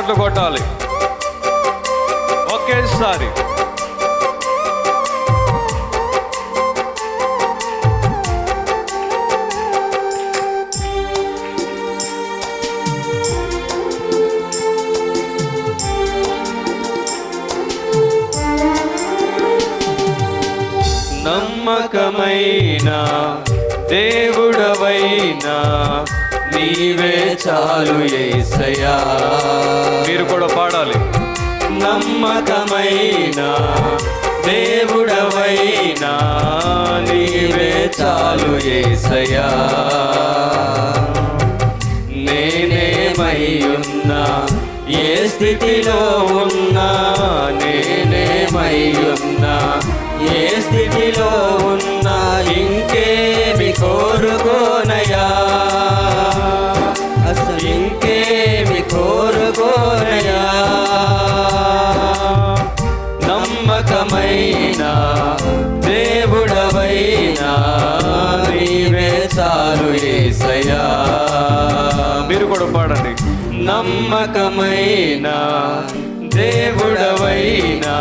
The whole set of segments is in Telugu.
చప్పట్లు కొట్టాలి. ఒకేసారి. నమ్మకమైన దేవుడవైనా నీవే చాలు ఏసయ్యా. మీరు కూడా పాడాలి. నమ్మకమైన దేవుడవైనా నీవే చాలు ఏసయ్యా. నేనేమై ఉన్నా ఏ స్థితిలో ఉన్నా నేనేమై ఉన్నా ఏ స్థితిలో నమ్మకమైన దేవుడవైనా నీవే చాలు ఏసయా మీరు కూడా పాడండి. నమ్మకమైన దేవుడవైనా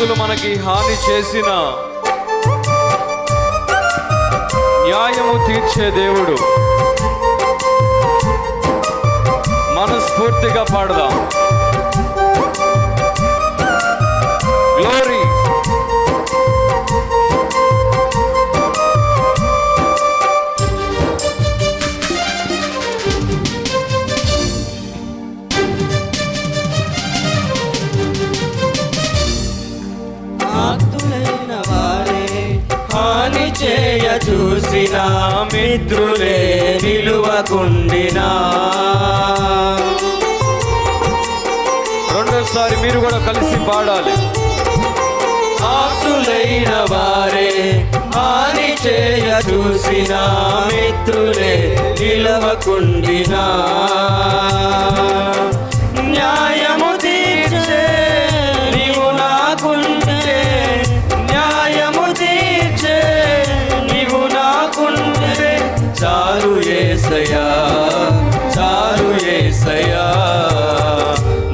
ఆప్తులు మనకి హాని చేసిన న్యాయము తీర్చే దేవుడు. మనస్ఫూర్తిగా పాడదాం. హాని చేయ చూసిన మిత్రులే నిలువకుండినా. రెండోసారి మీరు కూడా కలిసి పాడాలి. ఆప్తులైన వారే హాని చేయ చూసిన మిత్రులే నిలవకుండినా. ఏసయా చాలు ఏసయా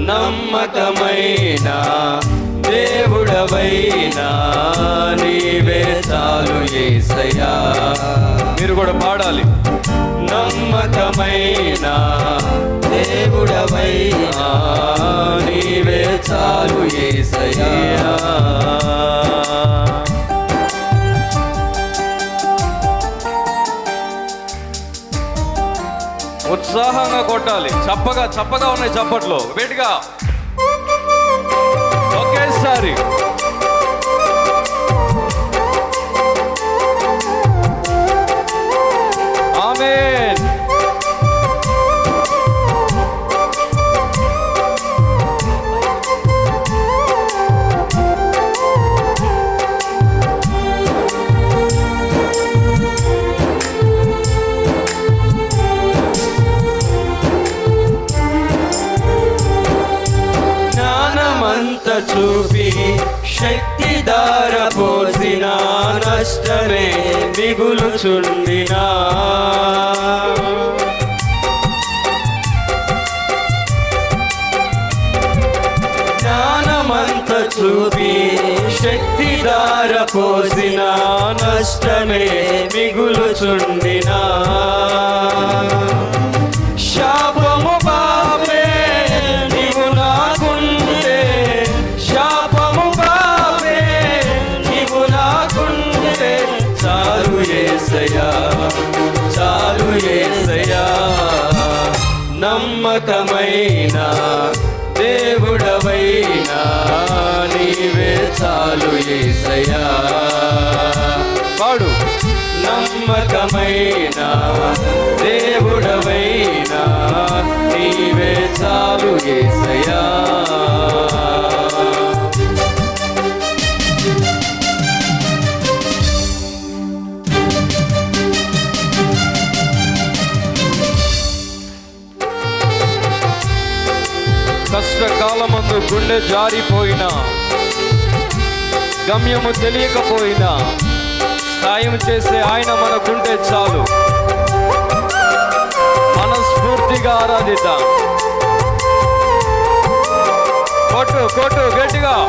నమ్మకమైన దేవుడవైనా నీవే చాలు ఏసయా మీరు కూడా పాడాలి. నమ్మకమైన దేవుడవైనా నీవే చాలు ఏసయా ఉత్సాహంగా కొట్టాలి. చప్పగా చప్పగా ఉన్నాయి చప్పట్లు. వేటిగా? ఒకేసారి. దార పోసిన నష్టమే మిగులు మిగులుచుండినా. జ్ఞానమంత చూపి శక్తి దార పోసిన నష్టమే మిగులుచుండినా. నమ్మకమైన దేవుడవైనా నీవే చాలు ఏసయ్యా. పాడు. నమ్మకమైన దేవుడవైనా నీవే చాలు ఏసయ్యా. గుండె జారిపోయినా గమ్యము తెలియకపోయినా సాయం చేసే ఆయన మనకుంటే చాలు. మనస్ఫూర్తిగా ఆరాధిద్దాం. కొట్టు కొట్టు గట్టిగా.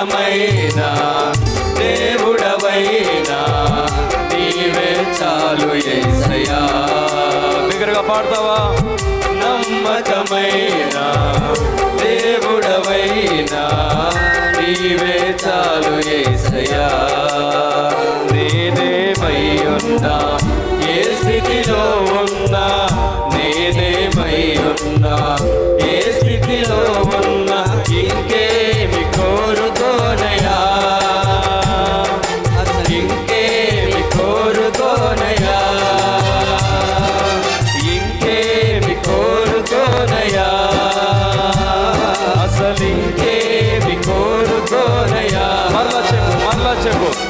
నమ్మకమైన దేవుడవైనా నీవే చాలు ఏసయ్యా. బిగ్గరగా పాడతావా? Magdeburg.